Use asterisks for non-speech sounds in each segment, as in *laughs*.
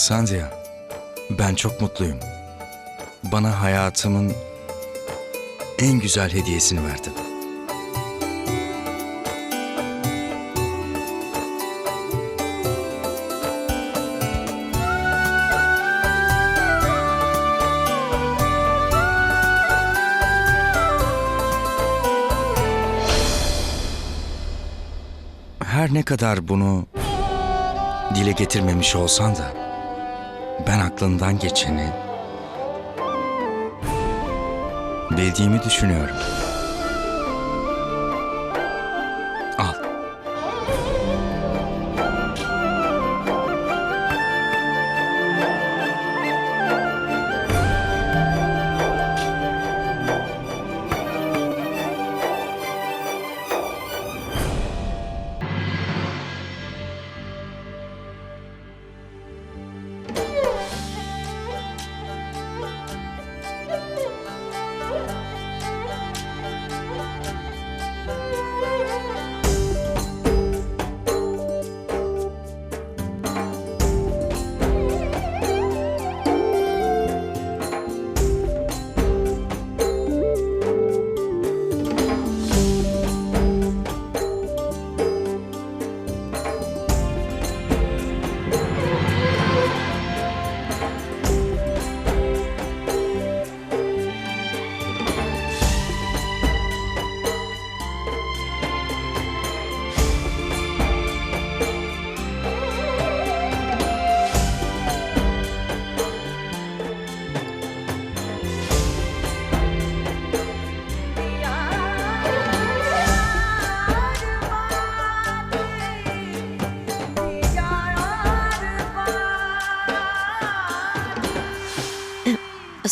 Sandhya, ben çok mutluyum. Bana hayatımın en güzel hediyesini verdin. Her ne kadar bunu dile getirmemiş olsan da ben aklından geçeni bildiğimi düşünüyorum.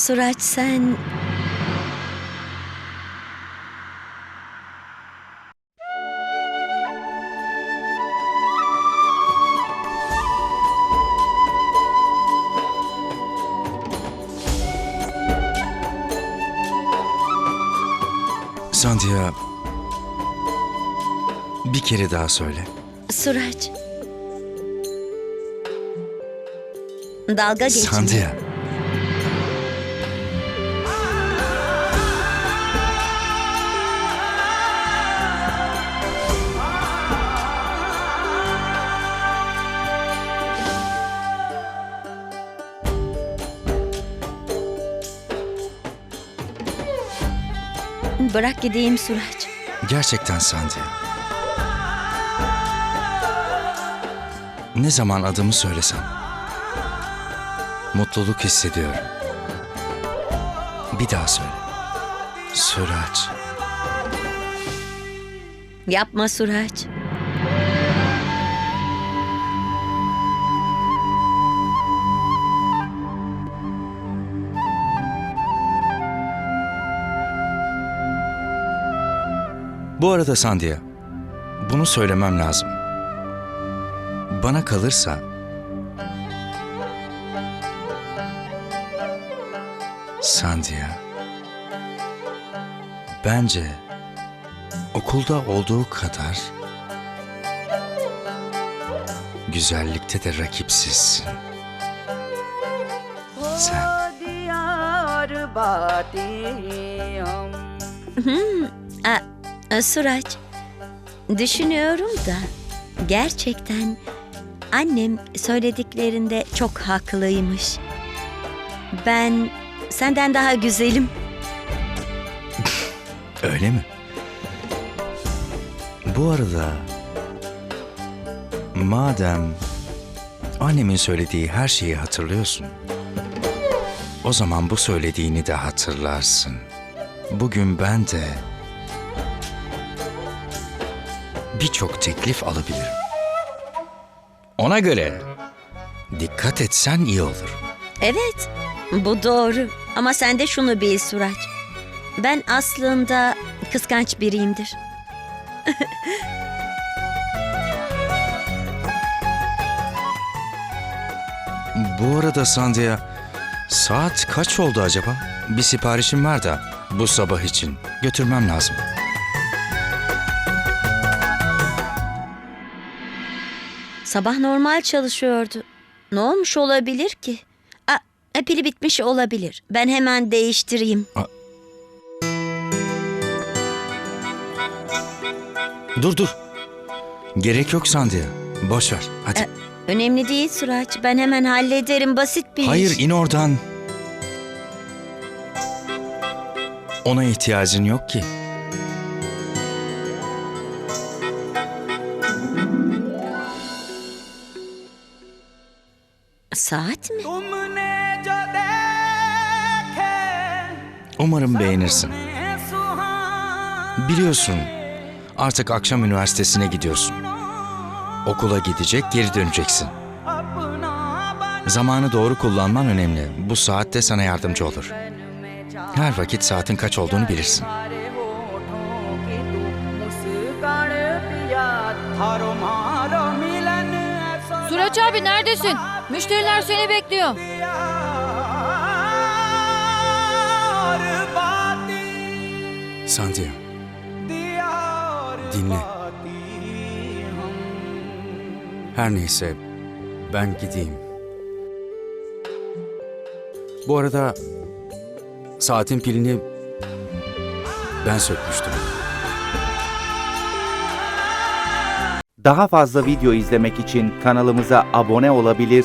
Suraç sen... Sandhya bir kere daha söyle. Suraç. Dalga geçme. Sandhya. Bırak gideyim Suraç. Gerçekten Sandhya. Ne zaman adımı söylesem mutluluk hissediyorum. Bir daha söyle. Suraç. Yapma Suraç. Bu arada Sandia, bunu söylemem lazım. Bana kalırsa Sandia bence okulda olduğu kadar güzellikte de rakipsizsin. Sen. Hmm, a- Suraç. Düşünüyorum da gerçekten annem söylediklerinde çok haklıymış. Ben senden daha güzelim. *laughs* öyle mi? Bu arada madem annemin söylediği her şeyi hatırlıyorsun. O zaman bu söylediğini de hatırlarsın. Bugün ben de birçok teklif alabilirim. Ona göre dikkat etsen iyi olur. Evet, bu doğru. Ama sen de şunu bil Suraç. Ben aslında kıskanç biriyimdir. Bu arada Sandhya, saat kaç oldu acaba? Bir siparişim var da bu sabah için götürmem lazım. Sabah normal çalışıyordu. Ne olmuş olabilir ki? E, pili bitmiş olabilir. Ben hemen değiştireyim. Dur dur. Gerek yok Sandia. Boş ver. Hadi. E, önemli değil Suraç. Ben hemen hallederim. Basit bir Hayır iş. in oradan. Ona ihtiyacın yok ki. Saat mi? Umarım beğenirsin. Biliyorsun, artık akşam üniversitesine gidiyorsun. Okula gidecek, geri döneceksin. Zamanı doğru kullanman önemli. Bu saatte sana yardımcı olur. Her vakit saatin kaç olduğunu bilirsin. Suraç abi neredesin? Müşteriler seni bekliyor. Santia. Dinle. Her neyse ben gideyim. Bu arada saatin pilini ben sökmüştüm. Daha fazla video izlemek için kanalımıza abone olabilir